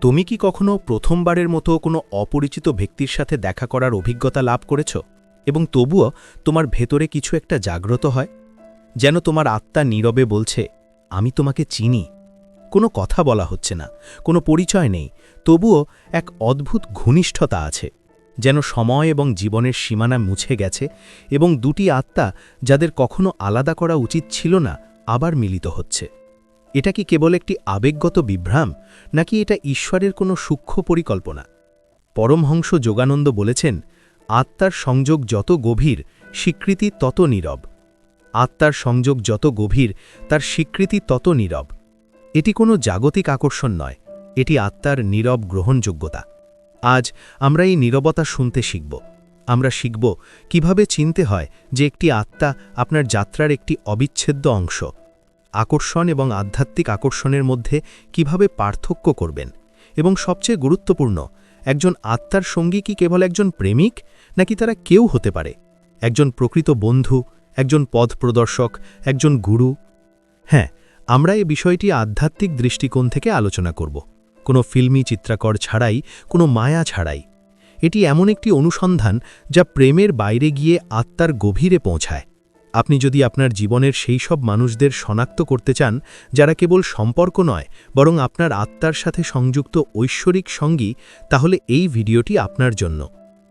তুমি কি কখনো প্রথমবারের মতো কোনো অপরিচিত ব্যক্তির সাথে দেখা করার অভিজ্ঞতা লাভ করেছ? এবং তবুও তোমার ভেতরে কিছু একটা জাগ্রত হয়? যেন তোমার আত্মা নীরবে বলছে, আমি তোমাকে চিনি। কোনো কথা বলা হচ্ছে না, কোনো পরিচয় নেই, তবুও এক অদ্ভুত ঘনিষ্ঠতা আছে, যেন সময় এবং জীবনের সীমানা মুছে গেছে এবং দুটি আত্মা যাদের কখনো আলাদা করা উচিত ছিল না, আবার মিলিত হচ্ছে। এটা কি কেবল একটি আবেগগত বিভ্রাম, নাকি এটা ঈশ্বরের কোনো সূক্ষ্ম পরিকল্পনা? পরমহংস যোগানন্দ বলেছেন, আত্মার সংযোগ যত গভীর, স্বীকৃতি তত নীরব। আত্মার সংযোগ যত গভীর, তার স্বীকৃতি তত নীরব। এটি কোনো জাগতিক আকর্ষণ নয়, এটি আত্মার নীরব গ্রহণযোগ্যতা। আজ আমরা এই নীরবতা শুনতে শিখব। আমরা শিখব কীভাবে চিনতে হয় যে একটি আত্মা আপনার যাত্রার একটি অবিচ্ছেদ্য অংশ। আকর্ষণ এবং আধ্যাত্মিক আকর্ষণের মধ্যে কীভাবে পার্থক্য করবেন? এবং সবচেয়ে গুরুত্বপূর্ণ, একজন আত্মার সঙ্গী কি কেবল একজন প্রেমিক, নাকি তারা কেউ হতে পারে? একজন প্রকৃত বন্ধু, একজন পথ প্রদর্শক, একজন গুরু? হ্যাঁ আমরা এ বিষয়টি আধ্যাত্মিক দৃষ্টিকোণ থেকে আলোচনা করব। কোনো ফিল্মি চিত্রাকর ছাড়াই, কোনো মায়া ছাড়াই। এটি এমন একটি অনুসন্ধান যা প্রেমের বাইরে গিয়ে আত্মার গভীরে পৌঁছায়। আপনি যদি আপনার জীবনের সেই সব মানুষদের শনাক্ত করতে চান, যারা কেবল সম্পর্ক নয়, বরং আপনার আত্মার সাথে সংযুক্ত ঐশ্বরিক সঙ্গী, তাহলে এই ভিডিওটি আপনার জন্য।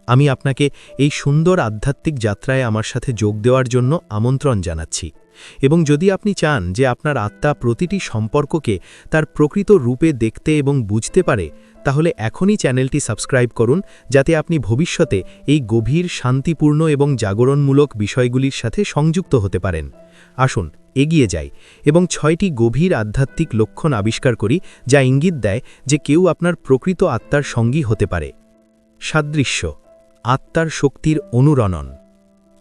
আমি আপনাকে এই সুন্দর আধ্যাত্মিক যাত্রায় আমার সাথে যোগ দেওয়ার জন্য আমন্ত্রণ জানাচ্ছি। এবং যদি আপনি চান যে আপনার আত্মা প্রতিটি সম্পর্ককে তার প্রকৃত রূপে দেখতে এবং বুঝতে পারে, তাহলে এখনই চ্যানেলটি সাবস্ক্রাইব করুন, যাতে আপনি ভবিষ্যতে এই গভীর, শান্তিপূর্ণ এবং জাগরণমূলক বিষয়গুলির সাথে সংযুক্ত হতে পারেন। আসুন, এগিয়ে যাই এবং ছয়টি গভীর আধ্যাত্মিক লক্ষণ আবিষ্কার করি, যা ইঙ্গিত দেয় যে কেউ আপনার প্রকৃত আত্মার সঙ্গী হতে পারে। সাদৃশ্য, আত্মার শক্তির অনুরণন।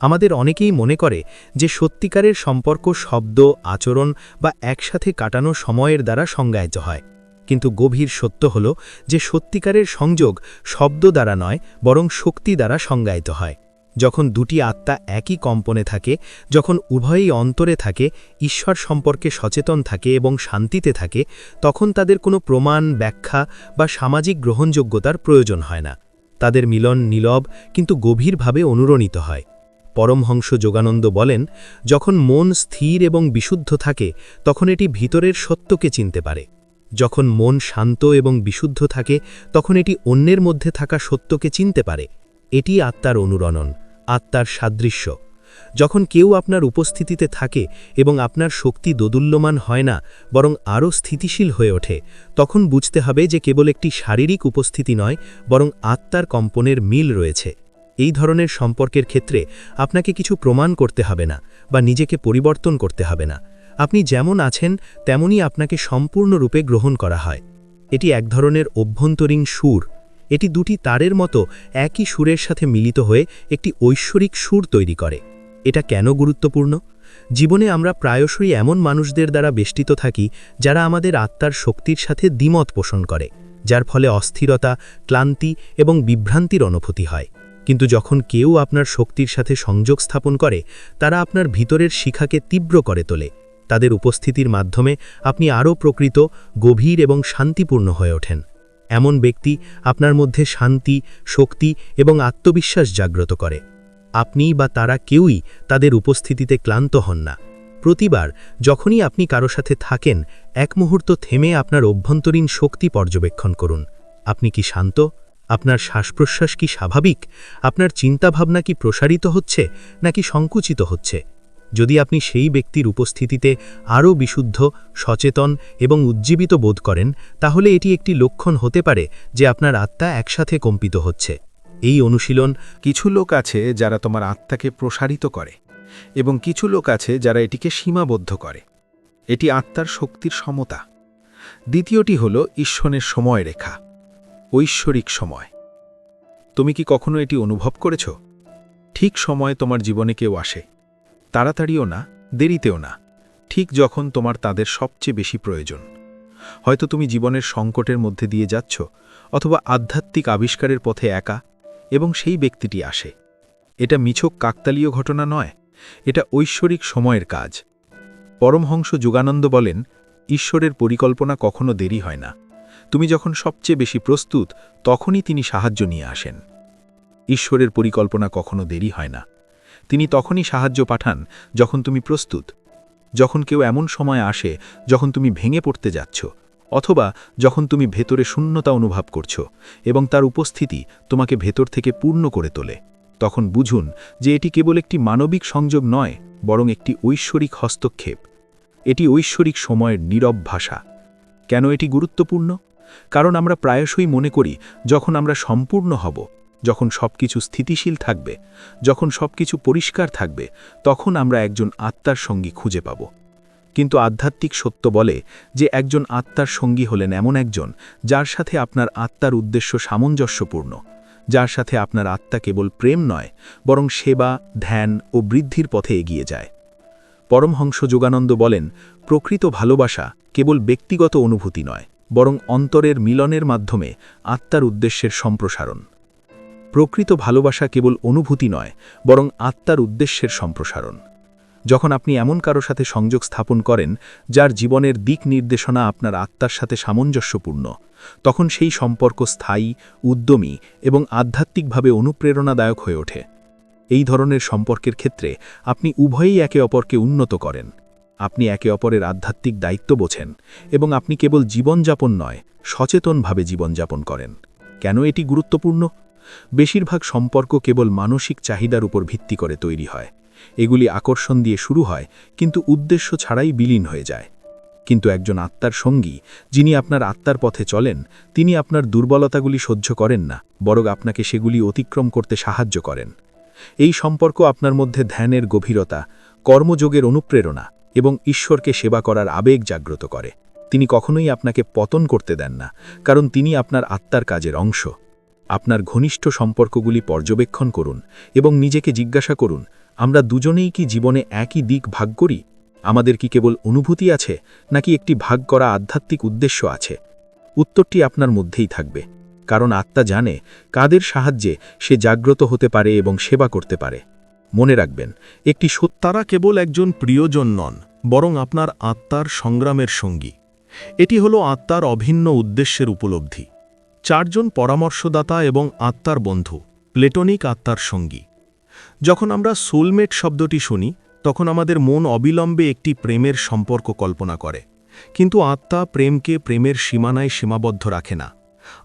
আমাদের অনেকেই মনে করে যে সত্যিকারের সম্পর্ক শব্দ, আচরণ বা একসাথে কাটানো সময়ের দ্বারা সংজ্ঞায়িত হয়। কিন্তু গভীর সত্য হল যে সত্যিকারের সংযোগ শব্দ দ্বারা নয়, বরং শক্তি দ্বারা সংজ্ঞায়িত হয়। যখন দুটি আত্মা একই কম্পনে থাকে, যখন উভয়ই অন্তরে থাকে, ঈশ্বর সম্পর্কে সচেতন থাকে এবং শান্তিতে থাকে, তখন তাদের কোনো প্রমাণ, ব্যাখ্যা বা সামাজিক গ্রহণযোগ্যতার প্রয়োজন হয় না। তাদের মিলন নীলব কিন্তু গভীরভাবে অনুরণিত হয়। পরমহংস যোগানন্দ বলেন, যখন মন স্থির এবং বিশুদ্ধ থাকে, তখন এটি ভিতরের সত্যকে চিনতে পারে। যখন মন শান্ত এবং বিশুদ্ধ থাকে, তখন এটি অন্যের মধ্যে থাকা সত্যকে চিনতে পারে। এটি আত্মার অনুরণন, আত্মার সাদৃশ্য। যখন কেউ আপনার উপস্থিতিতে থাকে এবং আপনার শক্তি দোদুল্যমান হয় না, বরং আরও স্থিতিশীল হয়ে ওঠে, তখন বুঝতে হবে যে কেবল একটি শারীরিক উপস্থিতি নয়, বরং আত্মার কম্পনের মিল রয়েছে। এই ধরনের সম্পর্কের ক্ষেত্রে আপনাকে কিছু প্রমাণ করতে হবে না বা নিজেকে পরিবর্তন করতে হবে না। আপনি যেমন আছেন, তেমনই আপনাকে সম্পূর্ণরূপে গ্রহণ করা হয়। এটি এক ধরনের অভ্যন্তরীণ সুর। এটি দুটি তারের মতো একই সুরের সাথে মিলিত হয়ে একটি ঐশ্বরিক সুর তৈরি করে। এটা কেন গুরুত্বপূর্ণ? জীবনে আমরা প্রায়শই এমন মানুষদের দ্বারা বেষ্টিত থাকি যারা আমাদের আত্মার শক্তির সাথে দ্বিমত পোষণ করে, যার ফলে অস্থিরতা, ক্লান্তি এবং বিভ্রান্তির অনুভূতি হয়। কিন্তু যখন কেউ আপনার শক্তির সাথে সংযোগ স্থাপন করে, তারা আপনার ভিতরের শিখাকে তীব্র করে তোলে। তাদের উপস্থিতির মাধ্যমে আপনি আরও প্রকৃত, গভীর এবং শান্তিপূর্ণ হয়ে ওঠেন। এমন ব্যক্তি আপনার মধ্যে শান্তি, শক্তি এবং আত্মবিশ্বাস জাগ্রত করে। আপনি বা তারা কেউই তাদের উপস্থিতিতে ক্লান্ত হন না। প্রতিবার যখনই আপনি কারও সাথে থাকেন, এক মুহূর্ত থেমে আপনার অভ্যন্তরীণ শক্তি পর্যবেক্ষণ করুন। আপনি কি শান্ত? আপনার শ্বাসপ্রশ্বাস কি স্বাভাবিক? আপনার চিন্তাভাবনা কি প্রসারিত হচ্ছে, নাকি সংকুচিত হচ্ছে? যদি আপনি সেই ব্যক্তির উপস্থিতিতে আরও বিশুদ্ধ, সচেতন এবং উজ্জীবিত বোধ করেন, তাহলে এটি একটি লক্ষণ হতে পারে যে আপনার আত্মা একসাথে কম্পিত হচ্ছে। এই অনুশীলন কিছু লোক আছে যারা তোমার আত্মাকে প্রসারিত করে এবং কিছু লোক আছে যারা এটিকে সীমাবদ্ধ করে। এটি আত্মার শক্তির সমতা। দ্বিতীয়টি হল ঈশ্বরের সময় রেখা ঐশ্বরিক সময়। তুমি কি কখনো এটি অনুভব করেছ? ঠিক সময়ে তোমার জীবনে কেউ আসে। তাড়াতাড়িও না, দেরিতেও না। ঠিক যখন তোমার তাদের সবচেয়ে বেশি প্রয়োজন। হয়তো তুমি জীবনের সংকটের মধ্যে দিয়ে যাচ্ছ অথবা আধ্যাত্মিক আবিষ্কারের পথে একা এবং সেই ব্যক্তিটি আসে। এটা মিছক কাকতালীয় ঘটনা নয়, এটা ঐশ্বরিক সময়ের কাজ। পরমহংস যুগানন্দ বলেন, ঈশ্বরের পরিকল্পনা কখনো দেরি হয় না। তুমি যখন সবচেয়ে বেশি প্রস্তুত, তখনই তিনি সাহায্য নিয়ে আসেন। ঈশ্বরের পরিকল্পনা কখনো দেরি হয় না। তিনি তখনই সাহায্য পাঠান যখন তুমি প্রস্তুত। যখন কেউ এমন সময় আসে যখন তুমি ভেঙে পড়তে যাচ্ছ, অথবা যখন তুমি ভেতরে শূন্যতা অনুভব করছ এবং তার উপস্থিতি তোমাকে ভেতর থেকে পূর্ণ করে তোলে, তখন বুঝুন যে এটি কেবল একটি মানবিক সংযোগ নয়, বরং একটি ঐশ্বরিক হস্তক্ষেপ। এটি ঐশ্বরিক সময়ের নীরব ভাষা। কেন এটি গুরুত্বপূর্ণ? কারণ আমরা প্রায়শই মনে করি, যখন আমরা সম্পূর্ণ হব, যখন সবকিছু স্থিতিশীল থাকবে, যখন সবকিছু পরিষ্কার থাকবে, তখন আমরা একজন আত্মার সঙ্গী খুঁজে পাব। কিন্তু আধ্যাত্মিক সত্য বলে যে একজন আত্মার সঙ্গী হলেন এমন একজন যার সাথে আপনার আত্মার উদ্দেশ্য সামঞ্জস্যপূর্ণ, যার সাথে আপনার আত্মা কেবল প্রেম নয়, বরং সেবা, ধ্যান ও বৃদ্ধির পথে এগিয়ে যায়। পরমহংস যোগানন্দ বলেন, প্রকৃত ভালোবাসা কেবল ব্যক্তিগত অনুভূতি নয় বরং অন্তরের মিলনের মাধ্যমে আত্মার উদ্দেশ্যের সম্প্রসারণ। প্রকৃত ভালোবাসা কেবল অনুভূতি নয়, বরং আত্মার উদ্দেশ্যের সম্প্রসারণ। যখন আপনি এমন কারও সাথে সংযোগ স্থাপন করেন, যার জীবনের দিক নির্দেশনা আপনার আত্মার সাথে সামঞ্জস্যপূর্ণ, তখন সেই সম্পর্ক স্থায়ী, উদ্যমী এবং আধ্যাত্মিকভাবে অনুপ্রেরণাদায়ক হয়ে ওঠে। এই ধরনের সম্পর্কের ক্ষেত্রে আপনি উভয়েই একে অপরকে উন্নত করেন। আপনি একে অপরের আধ্যাত্মিক দায়িত্ব বোঝেন এবং আপনি কেবল জীবনযাপন নয়, সচেতনভাবে জীবনযাপন করেন। কেন এটি গুরুত্বপূর্ণ? বেশিরভাগ সম্পর্ক কেবল মানসিক চাহিদার উপর ভিত্তি করে তৈরি হয়। এগুলি আকর্ষণ দিয়ে শুরু হয়, কিন্তু উদ্দেশ্য ছাড়াই বিলীন হয়ে যায়। কিন্তু একজন আত্মার সঙ্গী, যিনি আপনার আত্মার পথে চলেন, তিনি আপনার দুর্বলতাগুলি সহ্য করেন না, বরং আপনাকে সেগুলি অতিক্রম করতে সাহায্য করেন। এই সম্পর্ক আপনার মধ্যে ধ্যানের গভীরতা, কর্মযোগের অনুপ্রেরণা এবং ঈশ্বরকে সেবা করার আবেগ জাগ্রত করে। তিনি কখনোই আপনাকে পতন করতে দেন না, কারণ তিনি আপনার আত্মার কাজের অংশ। আপনার ঘনিষ্ঠ সম্পর্কগুলি পর্যবেক্ষণ করুন এবং নিজেকে জিজ্ঞাসা করুন, আমরা দুজনেই কি জীবনে একই দিক ভাগ করি? আমাদের কি কেবল অনুভূতি আছে, নাকি একটি ভাগ করা আধ্যাত্মিক উদ্দেশ্য আছে? উত্তরটি আপনার মধ্যেই থাকবে, কারণ আত্মা জানে কাদের সাহায্যে সে জাগ্রত হতে পারে এবং সেবা করতে পারে। মনে রাখবেন, একটি সত্য তারা কেবল একজন প্রিয়জন নন, বরং আপনার আত্মার সংগ্রামের সঙ্গী। এটি হল আত্মার অভিন্ন উদ্দেশ্যের উপলব্ধি। চারজন পরামর্শদাতা এবং আত্মার বন্ধু, প্লেটনিক আত্মার সঙ্গী। যখন আমরা সোলমেট শব্দটি শুনি, তখন আমাদের মন অবিলম্বে একটি প্রেমের সম্পর্ক কল্পনা করে। কিন্তু আত্মা প্রেমকে প্রেমের সীমানায় সীমাবদ্ধ রাখে না।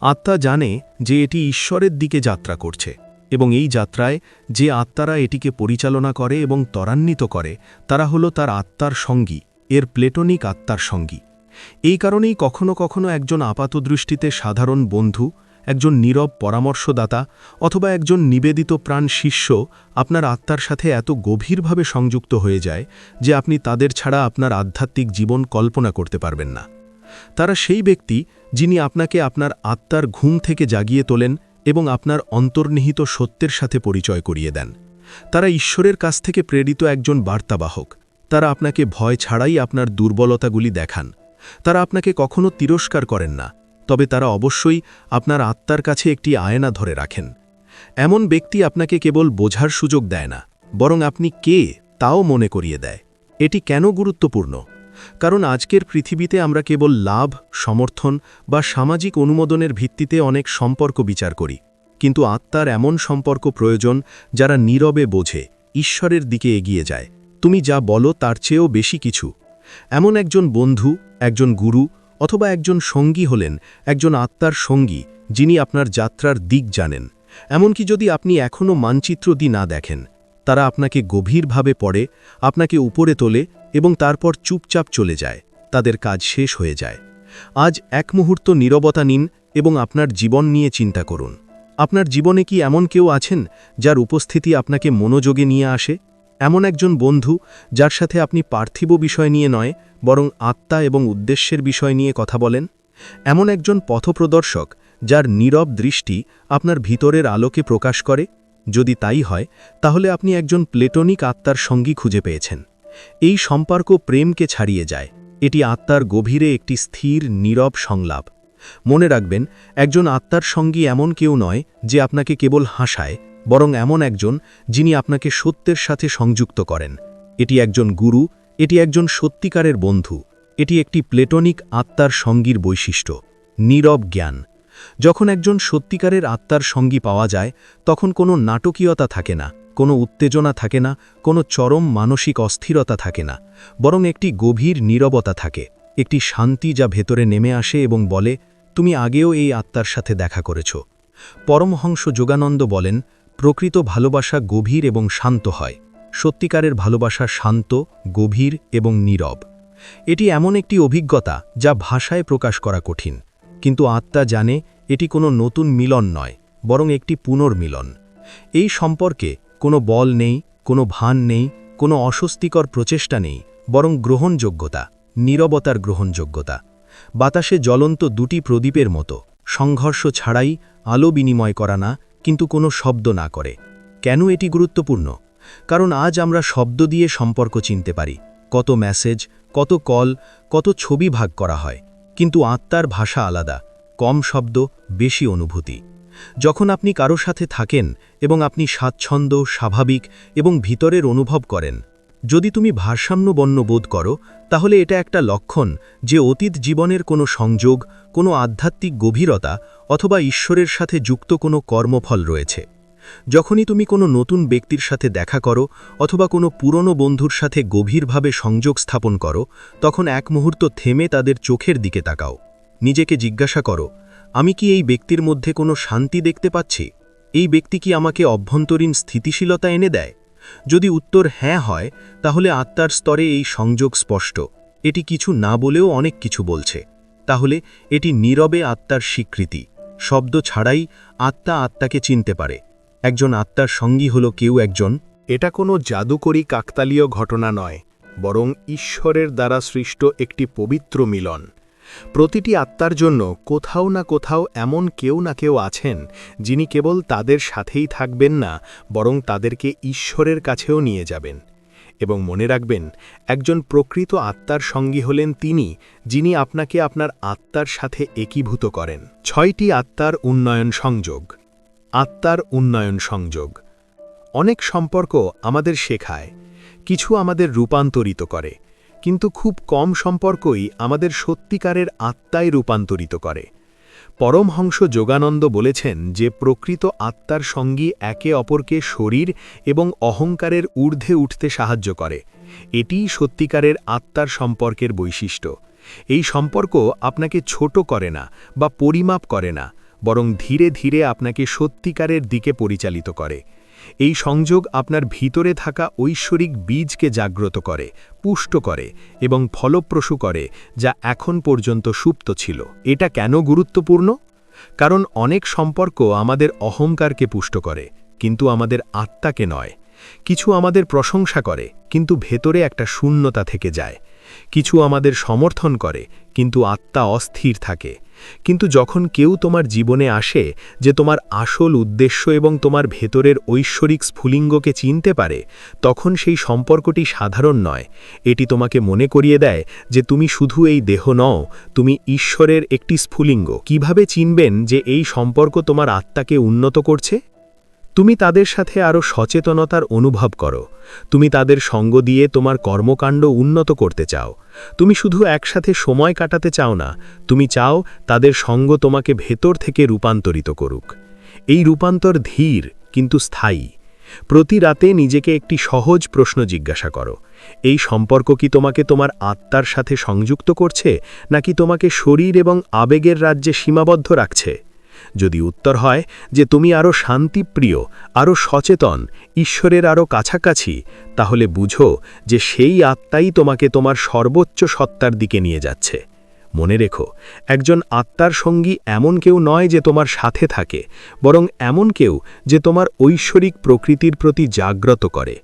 আত্মা জানে যে এটি ঈশ্বরের দিকে যাত্রা করছে। এবং এই যাত্রায় যে আত্মারা এটিকে পরিচালনা করে এবং ত্বরান্বিত করে, তারা হলো তার আত্মার সঙ্গী, এর প্লেটনিক আত্মার সঙ্গী। এই কারণেই কখনো কখনো একজন আপাতদৃষ্টিতে সাধারণ বন্ধু, একজন নীরব পরামর্শদাতা, অথবা একজন নিবেদিত প্রাণ শিষ্য আপনার আত্মার সাথে এত গভীরভাবে সংযুক্ত হয়ে যায় যে আপনি তাদের ছাড়া আপনার আধ্যাত্মিক জীবন কল্পনা করতে পারবেন না। তারা সেই ব্যক্তি যিনি আপনাকে আপনার আত্মার ঘুম থেকে জাগিয়ে তোলেন এবং আপনার অন্তর্নিহিত সত্যের সাথে পরিচয় করিয়ে দেন। তারা ঈশ্বরের কাছ থেকে প্রেরিত একজন বার্তাবাহক। তারা আপনাকে ভয় ছাড়াই আপনার দুর্বলতাগুলি দেখান। তারা আপনাকে কখনো তিরস্কার করেন না, তবে তারা অবশ্যই আপনার আত্মার কাছে একটি আয়না ধরে রাখেন। এমন ব্যক্তি আপনাকে কেবল বোঝার সুযোগ দেয় না, বরং আপনি কে তাও মনে করিয়ে দেয়। এটি কেন গুরুত্বপূর্ণ? কারণ আজকের পৃথিবীতে আমরা কেবল লাভ, সমর্থন বা সামাজিক অনুমোদনের ভিত্তিতে অনেক সম্পর্ক বিচার করি। কিন্তু আত্মার এমন সম্পর্ক প্রয়োজন যারা নীরবে বোঝে, ঈশ্বরের দিকে এগিয়ে যায়। তুমি যা বলো তার চেয়েও বেশি কিছু। এমন একজন বন্ধু, একজন গুরু অথবা একজন সঙ্গী হলেন, একজন আত্মার সঙ্গী, যিনি আপনার যাত্রার দিক জানেন। এমনকি যদি আপনি এখনও মানচিত্র দি না দেখেন তারা আপনাকে গভীরভাবে পড়ে, আপনাকে উপরে তোলে এবং তারপর চুপচাপ চলে যায়। তাদের কাজ শেষ হয়ে যায়। আজ এক মুহূর্ত নীরবতা নিন এবং আপনার জীবন নিয়ে চিন্তা করুন। আপনার জীবনে কি এমন কেউ আছেন যার উপস্থিতি আপনাকে মনোযোগে নিয়ে আসে? এমন একজন বন্ধু যার সাথে আপনি পার্থিব বিষয় নিয়ে নয়, বরং আত্মা এবং উদ্দেশ্যের বিষয় নিয়ে কথা বলেন? এমন একজন পথপ্রদর্শক যার নীরব দৃষ্টি আপনার ভিতরের আলোকে প্রকাশ করে? যদি তাই হয়, তাহলে আপনি একজন প্লেটনিক আত্মার সঙ্গী খুঁজে পেয়েছেন। এই সম্পর্ক প্রেমকে ছাড়িয়ে যায়। এটি আত্মার গভীরে একটি স্থির, নীরব সংলাপ। মনে রাখবেন, একজন আত্মার সঙ্গী এমন কেউ নয় যে আপনাকে কেবল হাসায়, বরং এমন একজন যিনি আপনাকে সত্যের সাথে সংযুক্ত করেন। এটি একজন গুরু, এটি একজন সত্যিকারের বন্ধু, এটি একটি প্লেটনিক আত্মার সঙ্গীর বৈশিষ্ট্য। নীরব জ্ঞান। যখন একজন সত্যিকারের আত্মার সঙ্গী পাওয়া যায়, তখন কোনো নাটকীয়তা থাকে না, কোনো উত্তেজনা থাকে না, কোনো চরম মানসিক অস্থিরতা থাকে না, বরং একটি গভীর নীরবতা থাকে, একটি শান্তি যা ভেতরে নেমে আসে এবং বলে, তুমি আগেও এই আত্মার সাথে দেখা করেছ। পরমহংস যোগানন্দ বলেন, প্রকৃত ভালোবাসা গভীর এবং শান্ত হয়, সত্যিকারের ভালোবাসা শান্ত, গভীর এবং নীরব। এটি এমন একটি অভিজ্ঞতা যা ভাষায় প্রকাশ করা কঠিন। কিন্তু আত্মা জানে এটি কোনো নতুন মিলন নয়, বরং একটি পুনর্মিলন। এই সম্পর্কে কোনো বল নেই, কোনো ভান নেই, কোনো অস্বস্তিকর প্রচেষ্টা নেই, বরং গ্রহণযোগ্যতা, নীরবতার গ্রহণযোগ্যতা। বাতাসে জ্বলন্ত দুটি প্রদীপের মতো, সংঘর্ষ ছাড়াই আলো বিনিময় করা না, কিন্তু কোনো শব্দ না করে। কেন এটি গুরুত্বপূর্ণ? কারণ আজ আমরা শব্দ দিয়ে সম্পর্ক চিনতে পারি। কত মেসেজ, কত কল, কত ছবি ভাগ করা হয়। কিন্তু আত্মার ভাষা আলাদা, কম শব্দ, বেশি অনুভূতি। যখন আপনি কারও সাথে থাকেন এবং আপনি স্বাচ্ছন্দ্য, স্বাভাবিক এবং ভিতরের অনুভব করেন, যদি তুমি ভারসাম্যবন্য বোধ করো, তাহলে এটা একটা লক্ষণ যে অতীত জীবনের কোনো সংযোগ, কোনো আধ্যাত্মিক গভীরতা অথবা ঈশ্বরের সাথে যুক্ত কোনো কর্মফল রয়েছে। যখনই তুমি কোনো নতুন ব্যক্তির সাথে দেখা করো অথবা কোনো পুরনো বন্ধুর সাথে গভীরভাবে সংযোগ স্থাপন করো, তখন এক মুহূর্ত থেমে তাদের চোখের দিকে তাকাও। নিজেকে জিজ্ঞাসা করো, আমি কি এই ব্যক্তির মধ্যে কোনো শান্তি দেখতে পাচ্ছি? এই ব্যক্তি কি আমাকে অভ্যন্তরীণ স্থিতিশীলতা এনে দেয়? যদি উত্তর হ্যাঁ হয়, তাহলে আত্মার স্তরে এই সংযোগ স্পষ্ট। এটি কিছু না বলেও অনেক কিছু বলছে। তাহলে এটি নীরবে আত্মার স্বীকৃতি। শব্দ ছাড়াই আত্মা আত্মাকে চিনতে পারে। একজন আত্মার সঙ্গী হল কেউ একজন। এটা কোনো জাদুকরী কাকতালীয় ঘটনা নয়, বরং ঈশ্বরের দ্বারা সৃষ্ট একটি পবিত্র মিলন। প্রতিটি আত্মার জন্য কোথাও না কোথাও এমন কেউ না কেউ আছেন, যিনি কেবল তাদের সাথেই থাকবেন না, বরং তাদেরকে ঈশ্বরের কাছেও নিয়ে যাবেন। এবং মনে রাখবেন, একজন প্রকৃত আত্মার সঙ্গী হলেন তিনি, যিনি আপনাকে আপনার আত্মার সাথে একীভূত করেন। ছয়টি আত্মার উন্নয়ন সংযোগ। আত্মার উন্নয়ন সংযোগ। অনেক সম্পর্ক আমাদের শেখায়, কিছু আমাদের রূপান্তরিত করে, কিন্তু খুব কম সম্পর্কই আমাদের সত্যিকারের আত্মায় রূপান্তরিত করে। পরমহংস যোগানন্দ বলেছেন যে, প্রকৃত আত্মার সঙ্গী একে অপরকে শরীর এবং অহংকারের ঊর্ধ্বে উঠতে সাহায্য করে। এটিই সত্যিকারের আত্মার সম্পর্কের বৈশিষ্ট্য। এই সম্পর্ক আপনাকে ছোট করে না বা পরিমাপ করে না বরং ধীরে ধীরে আপনাকে সত্যিকারের দিকে পরিচালিত করে। এই সংযোগ আপনার ভিতরে থাকা ঐশ্বরিক বীজকে জাগ্রত করে, পুষ্ট করে এবং ফলপ্রসূ করে, যা এখন পর্যন্ত সুপ্ত ছিল। এটা কেন গুরুত্বপূর্ণ? কারণ অনেক সম্পর্ক আমাদের অহংকারকে পুষ্ট করে, কিন্তু আমাদের আত্মাকে নয়। কিছু আমাদের প্রশংসা করে, কিন্তু ভেতরে একটা শূন্যতা থেকে যায়। কিছু আমাদের সমর্থন করে, কিন্তু আত্মা অস্থির থাকে। কিন্তু যখন কেউ তোমার জীবনে আসে যে তোমার আসল উদ্দেশ্য এবং তোমার ভেতরের ঐশ্বরিক স্ফুলিঙ্গকে চিনতে পারে, তখন সেই সম্পর্কটি সাধারণ নয়। এটি তোমাকে মনে করিয়ে দেয় যে তুমি শুধু এই দেহ নও, তুমি ঈশ্বরের একটি স্ফুলিঙ্গ। কীভাবে চিনবেন যে এই সম্পর্ক তোমার আত্মাকে উন্নত করছে? তুমি তাদের সাথে আরও সচেতনতার অনুভব করো। তুমি তাদের সঙ্গ দিয়ে তোমার কর্মকাণ্ড উন্নত করতে চাও। তুমি শুধু একসাথে সময় কাটাতে চাও না, তুমি চাও তাদের সঙ্গ তোমাকে ভেতর থেকে রূপান্তরিত করুক। এই রূপান্তর ধীর, কিন্তু স্থায়ী। প্রতি রাতে নিজেকে একটি সহজ প্রশ্ন জিজ্ঞাসা করো। এই সম্পর্ক কি তোমাকে তোমার আত্মার সাথে সংযুক্ত করছে, নাকি তোমাকে শরীর এবং আবেগের রাজ্যে সীমাবদ্ধ রাখছে? যদি উত্তর হয় যে তুমি আরও শান্তিপ্রিয় আরও সচেতন, ঈশ্বরের আরও কাছাকাছি, তাহলে বুঝো যে সেই আত্মাই তোমাকে তোমার সর্বোচ্চ সত্তার দিকে নিয়ে যাচ্ছে। মনে রেখো, একজন আত্মার সঙ্গী এমন কেউ নয় যে তোমার সাথে থাকে, বরং এমন কেউ যে তোমার ঐশ্বরিক প্রকৃতির প্রতি জাগ্রত করে।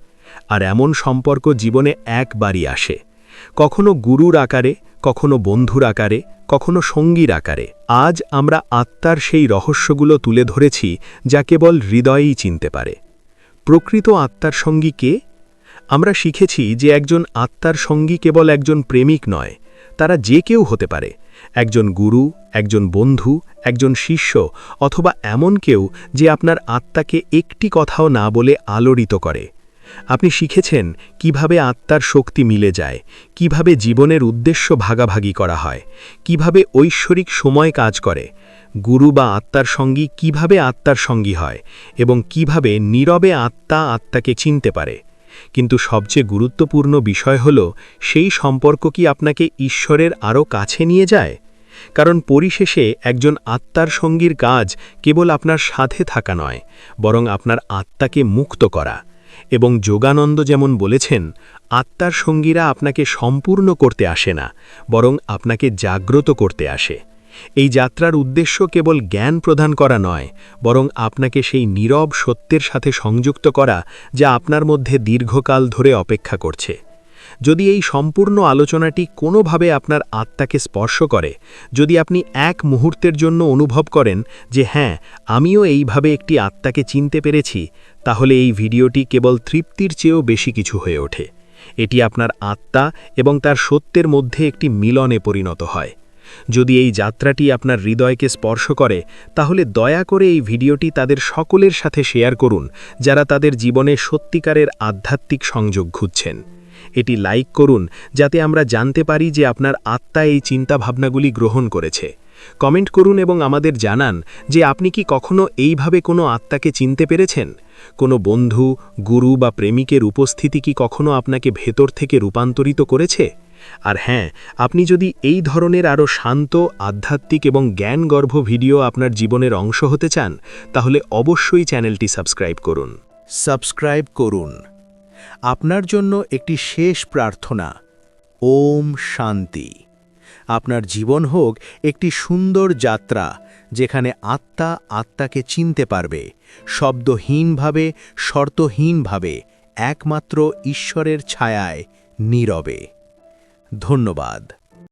আর এমন সম্পর্ক জীবনে একবারই আসে। কখনো গুরুর আকারে, কখনো বন্ধুর আকারে, কখনো সঙ্গীর আকারে। আজ আমরা আত্মার সেই রহস্যগুলো তুলে ধরেছি, যা কেবল হৃদয়েই চিনতে পারে। প্রকৃত আত্মার সঙ্গী কে? আমরা শিখেছি যে একজন আত্মার সঙ্গী কেবল একজন প্রেমিক নয়, তারা যে কেউ হতে পারে। একজন গুরু, একজন বন্ধু, একজন শিষ্য, অথবা এমন কেউ যে আপনার আত্মাকে একটি কথাও না বলে আলোড়িত করে। আপনি শিখেছেন কীভাবে আত্মার শক্তি মিলে যায়, কীভাবে জীবনের উদ্দেশ্য ভাগাভাগি করা হয়, কীভাবে ঐশ্বরিক সময় কাজ করে, গুরু বা আত্মার সঙ্গী কীভাবে আত্মার সঙ্গী হয় এবং কীভাবে নীরবে আত্মা আত্মাকে চিনতে পারে। কিন্তু সবচেয়ে গুরুত্বপূর্ণ বিষয় হল, সেই সম্পর্ক কি আপনাকে ঈশ্বরের আরও কাছে নিয়ে যায়? কারণ পরিশেষে একজন আত্মার সঙ্গীর কাজ কেবল আপনার সাথে থাকা নয়, বরং আপনার আত্মাকে মুক্ত করা। এবং যোগানন্দ যেমন বলেছেন, আত্মার সঙ্গীরা আপনাকে সম্পূর্ণ করতে আসে না, বরং আপনাকে জাগ্রত করতে আসে। এই যাত্রার উদ্দেশ্য কেবল জ্ঞান প্রদান করা নয়, বরং আপনাকে সেই নীরব সত্যের সাথে সংযুক্ত করা, যা আপনার মধ্যে দীর্ঘকাল ধরে অপেক্ষা করছে। যদি এই সম্পূর্ণ আলোচনাটি কোনোভাবে আপনার আত্মাকে স্পর্শ করে, যদি আপনি এক মুহূর্তের জন্য অনুভব করেন যে হ্যাঁ আমিও এইভাবে একটি আত্মাকে চিনতে পেরেছি, তাহলে এই ভিডিওটি কেবল তৃপ্তির চেয়েও বেশি কিছু হয়ে ওঠে। এটি আপনার আত্মা এবং তার সত্যের মধ্যে একটি মিলনে পরিণত হয়। যদি এই যাত্রাটি আপনার হৃদয়কে স্পর্শ করে, তাহলে দয়া করে এই ভিডিওটি তাদের সকলের সাথে শেয়ার করুন, যারা তাদের জীবনে সত্যিকারের আধ্যাত্মিক সংযোগ খুঁজছেন। এটি লাইক করুন, যাতে আমরা জানতে পারি যে আপনার আত্মা এই চিন্তাভাবনাগুলি গ্রহণ করেছে। কমেন্ট করুন এবং আমাদের জানান যে আপনি কি কখনো এইভাবে কোনো আত্মাকে চিনতে পেরেছেন? কোনো বন্ধু, গুরু বা প্রেমিকের উপস্থিতি কি কখনো আপনাকে ভেতর থেকে রূপান্তরিত করেছে? আর হ্যাঁ আপনি যদি এই ধরনের আরও শান্ত, আধ্যাত্মিক এবং জ্ঞানগর্ভ ভিডিও আপনার জীবনের অংশ হতে চান, তাহলে অবশ্যই চ্যানেলটি সাবস্ক্রাইব করুন। সাবস্ক্রাইব করুন। আপনার জন্য একটি শেষ প্রার্থনা। ওম শান্তি। আপনার জীবন হোক একটি সুন্দর যাত্রা যেখানে আত্মা আত্মাকে চিনতে পারবে, শব্দহীনভাবে, শর্তহীনভাবে, একমাত্র ঈশ্বরের ছায়ায় নীরবে। ধন্যবাদ।